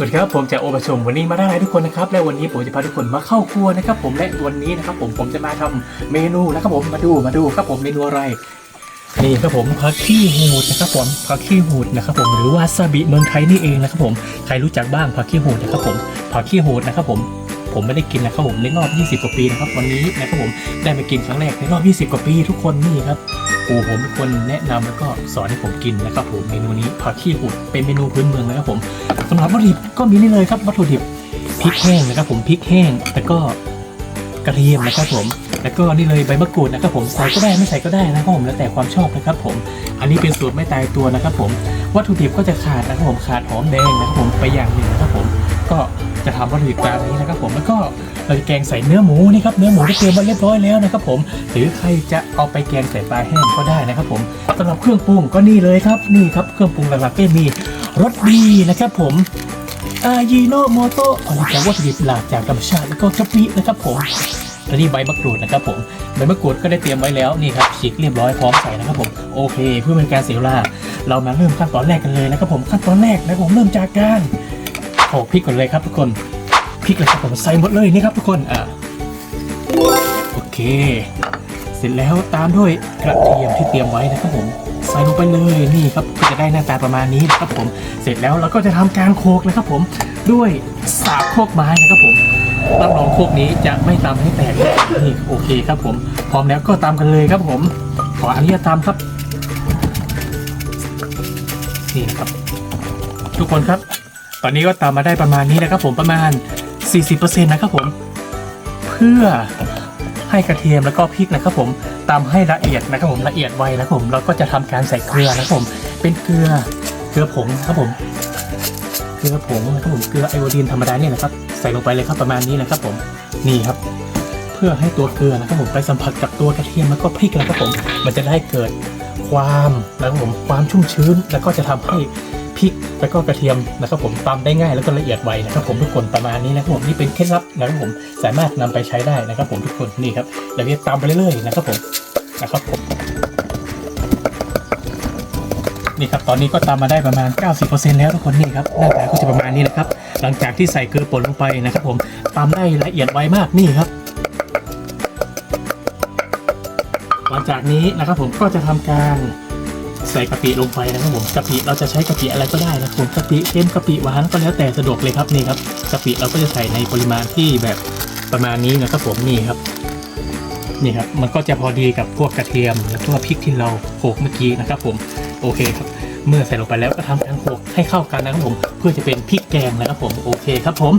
สวัสดีครับผมจากโอปชมวันนี้มาได้ทุกคนนะครับและวันนี้ผมจะพาทุกคนมาเข้าครัวนะครับผมและวันนี้นะครับผมผมจะมาทำเมนูนะครับผมมาดูมาดูครับผมเมนูอะไรนี่ครับผมผักขี้หูดนะครับผมผักขี้หูดนะครับผมหรือว่าซาบิเมืองไทยนี่เองนะครับผมใครรู้จักบ้างผักขี้หูดนะครับผมผักขี้หูดนะครับผมผมไม่ได้กินนะครับผมในรอบ 20 กว่าปีนะครับวันนี้นะครับผมได้มากินครั้งแรกในรอบ 20 กว่าปีทุกคนนี่ครับ ปู่ผมคนแนะนำแล้วก็สอนให้ผมกินนะครับผมเมนูนี้ผักขี้หูดเป็นเมนูพื้นเมืองนะครับผมสำหรับวัตถุดิบก็มีนี่เลยครับวัตถุดิบพริกแห้งนะครับผมพริกแห้งแล้วก็กระเทียมนะครับผม แล้วก็นี่เลยใบมะกรูดนะครับผมใส่ก็ได้ไม่ใส่ก็ได้นะครับผมแล้วแต่ความชอบนะครับผม อันนี้เป็นสูตรไม่ตายตัวนะครับผมวัตถุดิบก็จะขาดนะครับผมขาดหอมแดงนะครับผมไปอย่างหนึ่งนะครับผม ก็จะทำวัตถุดิบตามนี้นะครับผมแล้วก็เราจะแกงใส่เนื้อหมูนี่ครับเนื้อหมูที่เตรียมไว้เรียบร้อยแล้วนะครับผมหรือใครจะเอาไปแกงใส่ปลาแห้งก็ได้นะครับผมสำหรับเครื่องปรุงก็นี่เลยครับนี่ครับเครื่องปรุงหลักๆก็มีรสดีนะครับผมอายิโนโมโตะผลิตจากวัตถุดิบหลักจากธรรมชาติแล้วก็กะปินะครับผมและนี่ใบมะกรูดนะครับผมใบมะกรูดก็ได้เตรียมไว้แล้วนี่ครับฉีกเรียบร้อยพร้อมใส่นะครับผมโอเค เพื่อเป็นการเสียเวลาเรามาเริ่มขั้นตอนแรกกันเลยนะครับผมขั้นตอนแรกนะครับผมเริ่มจากการ โขลกพริกก่อนเลยครับทุกคนพริกเลยครับผมใส่หมดเลยนี่ครับทุกคนอ่าโอเค เสร็จแล้วตามด้วยกระเทียมที่เตรียมไว้นะครับผมใส่ลงไปเลยนี่ครับก็จะได้หน้าตาประมาณนี้นะครับผมเสร็จแล้วเราก็จะทำการโขลกนะครับผมด้วยสากโคกไม้นะครับผมรับรองโคกนี้จะไม่ตำให้แตกน่นี่โอเคครับผม พร้อมแล้วก็ตามกันเลยครับผม ขออนุญาตตามครับนี่นะครับ ทุกคนครับ ตอนนี้ก็ตามมาได้ประมาณนี้นะครับผมประมาณ 40%นะครับผม เพื่อให้กระเทียมแล้วก็พริกนะครับผมตำให้ละเอียดนะครับผมละเอียดไวนะครับผมเราก็จะทำการใส่เกลือนะครับผม เป็นเกลือเกลือผงนะครับผม เกลือผงนะครับผมเกลือไอโอดีนธรรมดาเนี่ยนะครับ ใส่ลงไปเลยครับประมาณนี้นะครับผมนี่ครับ เพื่อให้ตัวเกลือนะครับผมไปสัมผัสกับตัวกระเทียมแล้วก็พริกนะครับผม มันจะได้เกิดความนะครับผมความชุ่มชื้นแล้วก็จะทำให้ พริกแล้วก็กระเทียมนะครับผมตำได้ง่ายแล้วก็ละเอียดไวนะครับผมทุกคนประมาณนี้นะครับผมนี่เป็นเคล็ดลับนะครับผมสามารถนำไปใช้ได้นะครับผมทุกคนนี่ครับเราจะตำไปเรื่อยๆนะครับผมนะครับผมนี่ครับตอนนี้ก็ตามมาได้ประมาณ 90%แล้วทุกคนนี่ครับหน้าตาก็จะประมาณนี้นะครับ หลังจากที่ใส่เกลือป่นลงไปนะครับ ผมตำได้ละเอียดไวมากนี่ครับหลังจากนี้นะครับผมก็จะทำการ ใส่กะปิลงไปนะครับผมกะปิเราจะใช้กะปิอะไรก็ได้นะครับผมกะปิเค็มกะปิหวานก็แล้วแต่สะดวกเลยครับนี่ครับกะปิเราก็จะใส่ในปริมาณที่แบบประมาณนี้นะครับผมนี่ครับนี่ครับมันก็จะพอดีกับพวกกระเทียม แล้วก็พริกที่เราโขกเมื่อกี้นะครับผมโอเคครับ เมื่อใส่ลงไปแล้วก็ทำการโขกให้เข้ากันนะครับผมเพื่อจะเป็นพริกแกงนะครับผมโอเคครับผม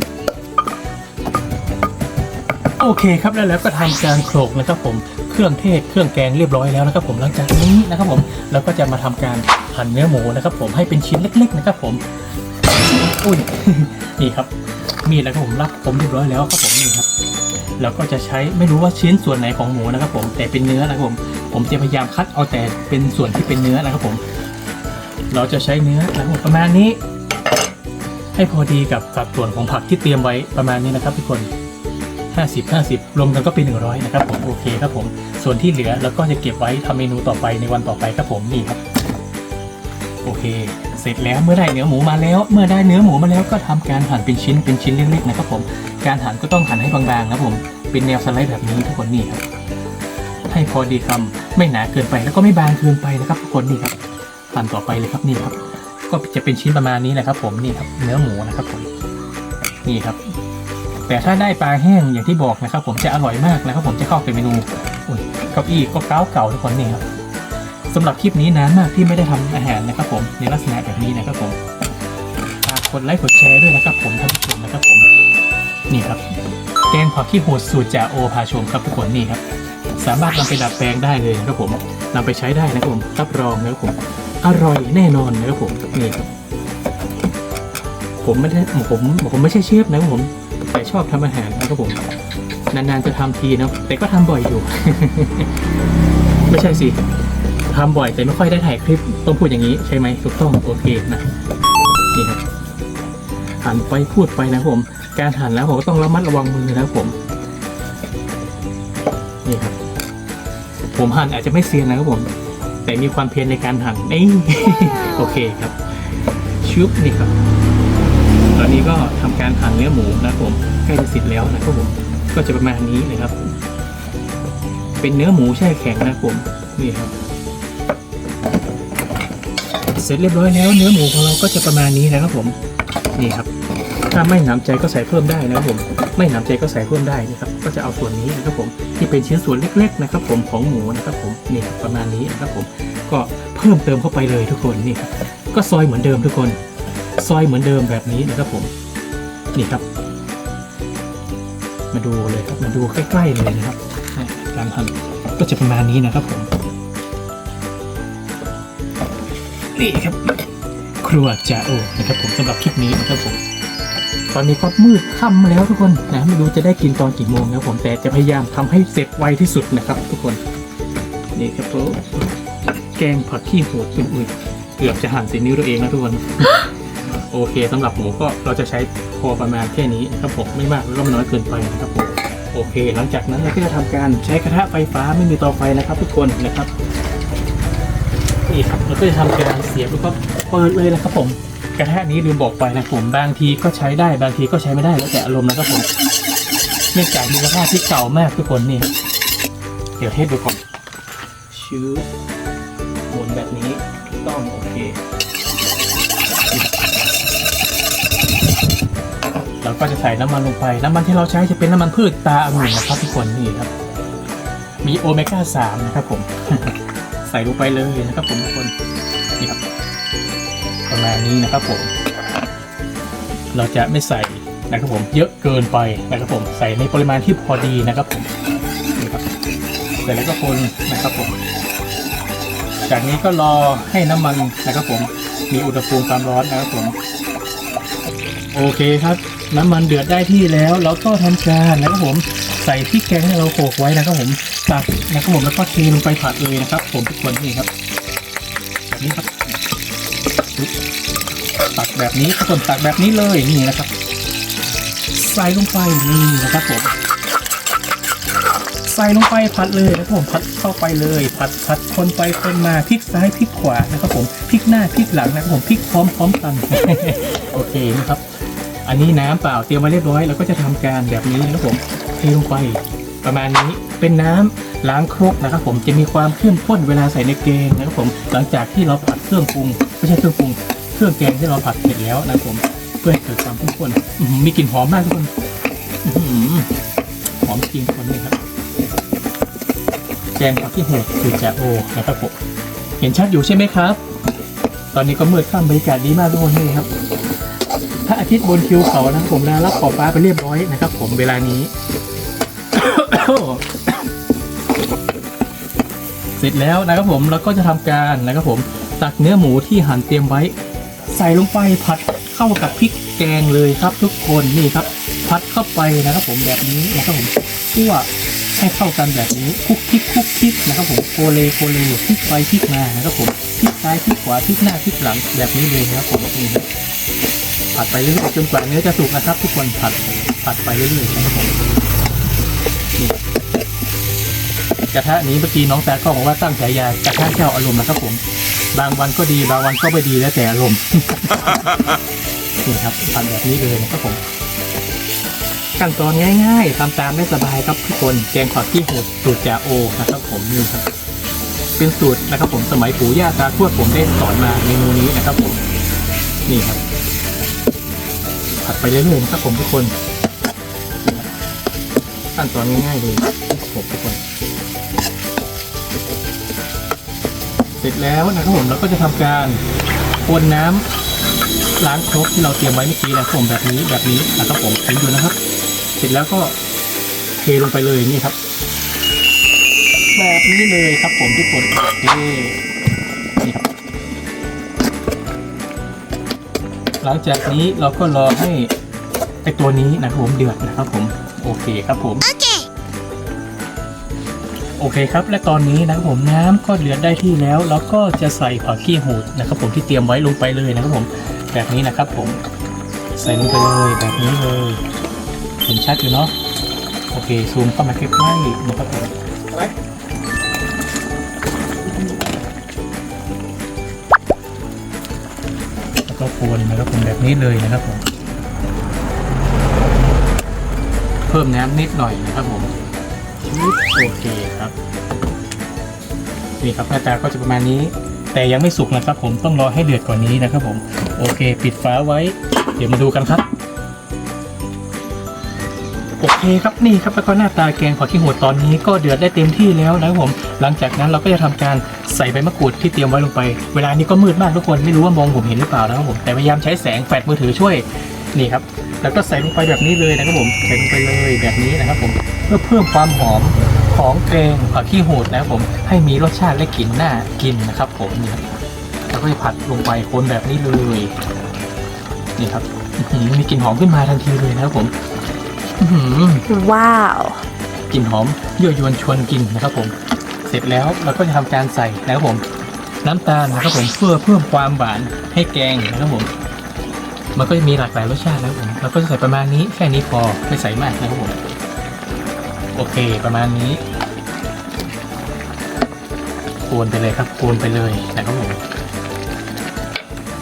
โอเคครับแล้วแล้วก็ทำการโขลกนะครับผมเครื่องเทศเครื่องแกงเรียบร้อยแล้วนะครับผมหลังจากนี้นะครับผมเราก็จะมาทำการหั่นเนื้อหมูนะครับผมให้เป็นชิ้นเล็ก ๆ นะครับผมอุ้ยนี่ครับมีดแล้วครับผมรับผมเรียบร้อยแล้วครับผมนี่ครับเราก็จะใช้ไม่รู้ว่าชิ้นส่วนไหนของหมูนะครับผมแต่เป็นเนื้อนะครับผม ผมจะพยายามคัดเอาแต่เป็นส่วนที่เป็นเนื้อนะครับผม เราจะใช้เนื้อนะครับประมาณนี้ ให้พอดีกับสัดส่วนของผักที่เตรียมไว้ประมาณนี้นะครับทุกคน 50 50 รวมกันก็เป็น 100 นะครับผมโอเคครับผม ส่วนที่เหลือเราก็จะเก็บไว้ทำเมนูต่อไปในวันต่อไปครับผมนี่ครับ โอเค เสร็จแล้วเมื่อได้เนื้อหมูมาแล้ว เมื่อได้เนื้อหมูมาแล้วก็ทำการหั่นเป็นชิ้นเป็นชิ้นเล็กๆนะครับผม การหั่นก็ต้องหั่นให้บางๆนะครับผมเป็นแนวสไลด์แบบนี้ทุกคนนี่ครับให้พอดีคำไม่หนาเกินไปแล้วก็ไม่บางเกินไปนะครับทุกคนนี่ครับหั่นต่อไปเลยครับนี่ครับ ก็จะเป็นชิ้นประมาณนี้แหละครับ ผมนี่ครับ เนื้อหมูนะครับผมนี่ครับ แต่ถ้าได้ปลาแห้งอย่างที่บอกนะครับผมจะอร่อยมากนะครับผมจะเข้าเป็นเมนูอุ้ยเก้าอี้ก็เก้าเก่าทุกคนนี่ครับสำหรับคลิปนี้นานมากที่ไม่ได้ทำอาหารนะครับผมในลักษณะแบบนี้นะครับผมฝากกดไลค์กดแชร์ด้วยนะครับผมท่านผู้ชมนะครับผมนี่ครับแกงผักขี้โหดสูตรจ่าโอพาชมครับทุกคนนี่ครับ สามารถนำไปดัดแปลงได้เลยนะครับผมนำไปใช้ได้นะครับผมรับรองนะครับผมอร่อยแน่นอนนะครับผมนี่ครับผมไม่ได้ผมผมไม่ใช่เชฟนะครับผม แต่ชอบทำอาหารนะครับผม นานๆจะทำทีนะแต่ก็ทำบ่อยอยู่ ไม่ใช่สิทำบ่อยแต่ไม่ค่อยได้ถ่ายคลิปต้องพูดอย่างนี้ใช่ไหมถูกต้องโอเคนะนี่ครับหันไปพูดไปนะครับผม การหันแล้วผมก็ต้องระมัดระวังมือนะครับผมนี่ครับ ผมหั่นอาจจะไม่เซียนนะครับผม แต่มีความเพียรในการหั่นนี่โอเคครับชุบนี่ครับ อนนี้ก็ทำการหั่นเนื้อหมูนะครับผมใกล้จะเสร็จแล้วนะครับผมก็จะประมาณนี้นะครับ เป็นเนื้อหมูแช่แข็งนะครับผมนี่ครับ เสร็จเรียบร้อยแล้ว เนื้อหมูของเราก็จะประมาณนี้นะครับผมนี่ครับ ถ้าไม่หนำใจก็ใส่เพิ่มได้นะครับผม ไม่หนำใจก็ใส่เพิ่มได้นะครับ ก็จะเอาส่วนนี้นะครับผมที่เป็นชิ้นส่วนเล็ก ๆ นะครับ ผมของหมูนะครับ ผมนี่ครับประมาณนี้นะครับผมก็เพิ่มเติมเข้าไปเลยทุกคนนี่ครับก็ซอยเหมือนเดิมทุกคน ซอยเหมือนเดิมแบบนี้นะครับผมนี่ครับ มาดูเลยครับมาดูใกล้ๆเลยนะครับการหั่นก็จะประมาณนี้นะครับผมนี่ครับ ครัวจ่าโอนะครับผมสำหรับคลิปนี้นะครับผมตอนนี้ก็มืดค่ำแล้วทุกคนนะไม่รู้จะได้กินตอนกี่โมงนะครับผมแต่จะพยายามทำให้เสร็จไวที่สุดนะครับ ทุกคนนี่ครับผมแกงผักขี้โหดเป็นอุ้ยเกือบจะหั่นสีนิ้วตัวเองแล้วทุกคน โอเคสำหรับหมูก็เราจะใช้พอประมาณแค่นี้นะครับผมไม่มากแล้วก็ไม่น้อยเกินไปนะครับผมโอเค หลังจากนั้นเราก็จะทำการใช้กระทะไฟฟ้าไม่มีเตาไฟนะครับ ทุกคนนะครับนี่ครับเราก็จะทำการเสียบแล้วก็เปิดเลยนะครับผมกระทะนี้ลืมบอกไปนะผมบางทีก็ใช้ได้บางทีก็ใช้ไม่ได้แล้วแต่อารมณ์นะครับผมเนื่องจากมีกระทะที่เก่ามากทุกคนนี่เดี๋ยวเทสดูก่อนชื้อหมุนแบบนี้ถูกต้องโอเค ก็จะใส่น้ำมันลงไป น้ำมันที่เราใช้จะเป็นน้ำมันพืชตาองุ่นนะครับทุกคนนี่ครับ มีโอเมก้า3นะครับผม ใส่ลงไปเลยนะครับผมทุกคนนี่ครับประมาณนี้นะครับผม เราจะไม่ใส่นะครับผมเยอะเกินไปนะครับผมใส่ในปริมาณที่พอดีนะครับผมนี่ครับเสร็จแล้วก็คนนะครับผม จากนี้ก็รอให้น้ำมันนะครับผมมีอุณหภูมิความร้อนนะครับผม โอเคครับ น้ำมันเดือดได้ที่แล้วเราก็ทำการนะครับผมใส่พริกแกงที่เราโขลกไว้นะครับผมตักนะครับผมแล้วก็เทลงไปผัดเลยนะครับ ผมทุกคนนี่ครับแบบนี้ครับตักแบบนี้ทุกคนตักแบบนี้เลยนี่นะครับ ใส่ลงไปนี่นะครับผมใส่ลงไปผัดเลยนะครับผมผัดเข้าไปเลย ผัดผัดคนไปคนมาพลิกซ้ายพลิกขวานะครับผมพลิกหน้าพลิกหลังนะครับผมพลิกพร้อมพร้อมกันโอเคนะครับ อันนี้น้ำเปล่าเตรียมมาเรียบร้อยแล้วก็จะทำการแบบนี้นะครับผมเทลงไปประมาณนี้เป็นน้ำล้างครกนะครับผมจะมีความเข้มข้นเวลาใส่ในแกงนะครับผมหลังจากที่เราผัดเครื่องปรุงไม่ใช่เครื่องปรุงเครื่องแกงที่เราผัดเสร็จแล้วนะครับผมเพื่อให้เกิดความเข้มข้นมีกลิ่นหอมมากทุกคนหอมจริงคนนี่ครับแกงผักขี้เห็ดคือจ่าโอนะครับผมเห็นชัดอยู่ใช่ไหมครับ ตอนนี้ก็มืดค่ำบรรยากาศดีมากทุกคนนี่ครับ ทิตย์บนทิวเขานะครับผมนะรับขอบฟ้าไปเรียบร้อยนะครับ ผมเวลานี้ เสร็จแล้วนะครับผมเราก็จะทำการนะครับผมตักเนื้อหมูที่หั่นเตรียมไว้ ใส่ลงไปผัดเข้ากับพริกแกงเลยครับ ทุกคนนี่ครับพัดเข้าไปนะครับ ผมแบบนี้นะครับผมคั่วให้เข้ากันแบบนี้คุกคิกคุกคิกนะครับผมโกเลโกเลพลิกไปพลิกมานะครับผมพลิกซ้ายพลิกขวาพลิกหน้าพลิกหลังแบบนี้เลยนะครับผมนี่ครับ ผัดไปเรื่อยๆจนกว่าเนื้อจะสุกนะครับ ทุกคนผัดผัดไปเรื่อยๆนะครับผมนี่กระทะนี้เมื่อกี้น้องแซกก็บอกว่าตั้งฉายากระทะเจ้าอารมณ์นะครับผม บางวันก็ดีบางวันก็ไม่ดีแล้วแต่อารมณ์นี่ครับทำแบบนี้เลยนะครับผมขั้นตอนง่ายๆทำตามได้สบายครับทุกคนแกงผักที่โหดสูตรจ่าโอนะครับผมนี่ครับ เป็นสูตรนะครับผมสมัยปู่ย่าตาทวดผมได้สอนมาเมนูนี้นะครับผมนี่ครับ ผัดไปเรื่อยๆนะครับผมทุกคนขั้นตอนง่ายๆเลยครับผมทุกคน เสร็จแล้วนะครับผมเราก็จะทำการคนน้ำล้างครกที่เราเตรียมไว้เมื่อกี้นะครับผมแบบนี้แบบนี้นะครับผมเห็นอยู่นะครับ เสร็จแล้วก็เทลงไปเลยนี่ครับ แบบนี้เลยครับผมทุกคนโอเค หลังจากนี้เราก็รอให้ไอตัวนี้นะครับผมเดือดนะครับผมโอเคครับผมโอเคครับ และตอนนี้นะครับผมน้ำก็เดือดได้ที่แล้ว แล้วก็จะใส่ผักขี้หูดนะครับ ผมที่เตรียมไว้ลงไปเลยนะครับผมแบบนี้นะครับผมใส่ลงไปเลยแบบนี้เลยเห็นชัดอยู่เนาะโอเคซูมเข้ามาใกล้ๆนะครับผม ก็โคนนะครับผมแบบนี้เลยนะครับผมเพิ่มน้ำนิดหน่อยนะครับผมโอเคครับนี่ครับหน้าตาก็จะประมาณนี้ แต่ยังไม่สุกนะครับ ผมต้องรอให้เดือดก่อนนี้นะครับ ผม โอเค ปิดฝาไว้ เดี๋ยวมาดูกันครับ โอเคครับนี่ครับแล้วก็หน้าตาแกงผักขี้หูดตอนนี้ก็เดือดได้เต็มที่แล้วนะครับผม หลังจากนั้นเราก็จะทำการใส่ใบมะกรูดที่เตรียมไว้ลงไป เวลานี้ก็มืดมากทุกคนไม่รู้ว่ามองผมเห็นหรือเปล่านะครับผมแต่พยายามใช้แสงแฟลชมือถือช่วยนี่ครับแล้วก็ใส่ลงไปแบบนี้เลยนะครับผมใส่ลงไปเลยแบบนี้นะครับผมเพื่อเพิ่มความหอมของแกงผักขี้หูดนะครับผมให้มีรสชาติและกลิ่นน่ากินนะครับผมนี่ครับแล้วก็จะผัดลงไปคนแบบนี้เลยนี่ครับมีกลิ่นหอมขึ้นมาทันทีเลยนะครับผม ว้าวกลิ่นหอมยั่วยวนชวนกินนะครับผม เสร็จแล้วเราก็จะทำการใส่นะครับผม น้ำตาลนะครับผมเพื่อเพิ่มความหวานให้แกงนะครับผม มันก็จะมีหลากหลายรสชาตินะครับผมเราก็จะใส่ประมาณนี้แค่นี้พอไม่ใส่มากนะครับผมโอเคประมาณนี้โคนไปเลยครับโคนไปเลยนะครับผม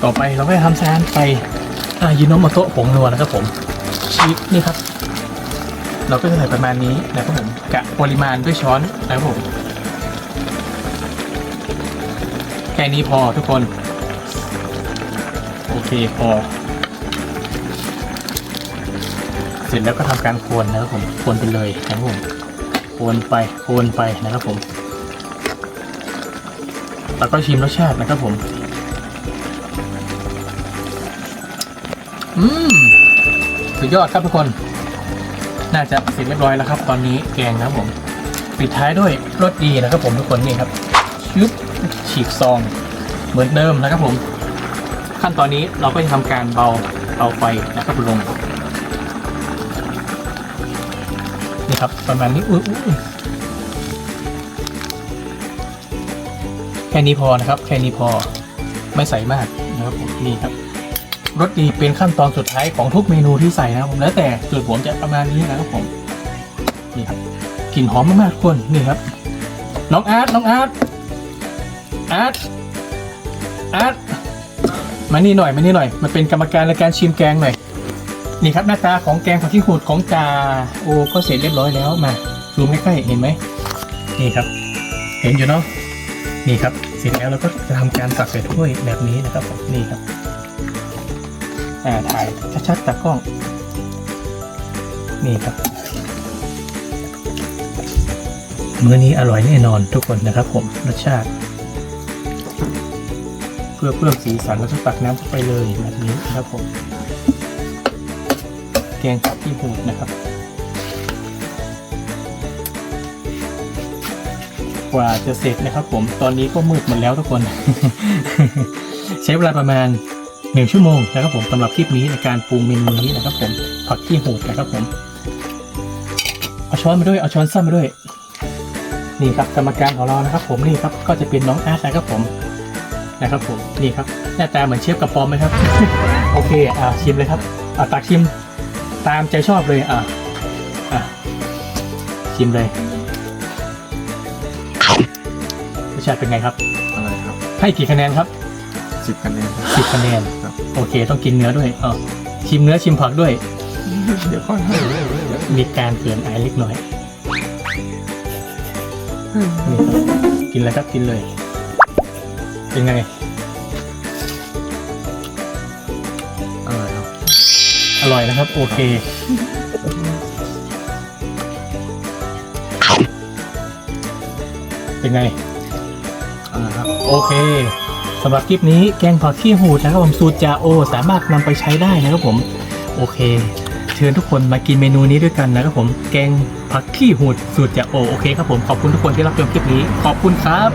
ต่อไปเราก็จะทำซานไปอ่ายิโนโมโตะผงนัวนะครับผมชีสนี่ครับ เราก็จะใส่ประมาณนี้นะครับผมกะปริมาณด้วยช้อนนะครับผมแค่นี้พอทุกคน โอเคพอ เสร็จแล้วก็ทำการโคนนะครับผมโคนไปเลยนะครับผมโคนไปโคนไปนะครับผม แล้วก็ชิมรสชาตินะครับผมอืมสุดยอดครับทุกคน น่าจะเสร็จเรียบร้อยแล้วครับ ตอนนี้แกงนะครับผม ปิดท้ายด้วยรสดีนะครับผมทุกคนนี่ครับชึบฉีกซองเหมือนเดิมนะครับผม ขั้นตอนนี้เราก็จะทำการเบาเบาไฟนะครับลงนี่ครับประมาณนี้อุ้ยแค่นี้พอนะครับ แค่นี้พอไม่ใส่มากนะครับผมนี่ครับ รสดีเป็นขั้นตอนสุดท้ายของทุกเมนูที่ใส่นะครับผมแล้วแต่สูตรผมจะประมาณนี้นะครับผมนี่ครับกลิ่นหอมมากๆทุกคนนี่ครับ น้องอาร์ตน้องอาร์ตอาร์ตอาร์ตมานี่หน่อยมานี่หน่อยมาเป็นกรรมการในการชิมแกงหน่อยนี่ครับหน้าตาของแกงผักขี้หูดของจาโอก็เสร็จเรียบร้อยแล้วมาซูมใกล้ๆเห็นไหมนี่ครับ เห็นอยู่เนาะนี่ครับเสร็จแล้วเราก็จะทำการตักใส่ถ้วยแบบนี้นะครับผมนี่ครับ ถ่ายชัดๆจากกล้อง นี่ครับมื้อนี้อร่อยแน่นอนทุกคนนะครับผมรสชาติ เพื่อเพิ่มสีสันแล้วก็ตักน้ำเข้าไปเลยแบบนี้นะครับผม แกงผักที่หูดนะครับกว่าจะเสร็จนะครับผมตอนนี้ก็มืดหมดแล้วทุกคน ใช้เวลาประมาณ หนึ่งชั่วโมงนะครับผมสำหรับคลิปนี้ในการปรุงเมนูนี้นะครับผมผักขี้หูดนะครับผมเอาช้อนมาด้วยเอาช้อนซ้ำมาด้วย นี่ครับกรรมการของเรานะครับ ผมนี่ครับก็จะเป็นน้องอาร์ตนะครับผมนะครับผมนี่ครับหน้าตาเหมือนเชฟกระป๋อมไหมครับ โอเคอ่าชิมเลยครับอ่าตักชิมตามใจชอบเลยอ่าอ่าชิมเลยรสชาติเป็นไงครับ อะไรครับ ให้กี่คะแนนครับสิบคะแนนสิบคะแนนครับ โอเคต้องกินเนื้อด้วยอ๋อชิมเนื้อชิมผักด้วย เดี๋ยวค่อยให้มีการเกินอายเล็กน้อยนี่ครับกินเลยครับกินเลย เป็นไงอะไรครับอร่อยนะครับ โอเค เป็นไงอะไรครับโอเค สำหรับคลิปนี้แกงผักขี้หูดนะครับผมสูตรจาโอ สามารถนำไปใช้ได้นะครับผม โอเค เชิญทุกคนมากินเมนูนี้ด้วยกันนะครับผม แกงผักขี้หูดสูตรจาโอ โอเคครับผม ขอบคุณทุกคนที่รับชมคลิปนี้ ขอบคุณครับ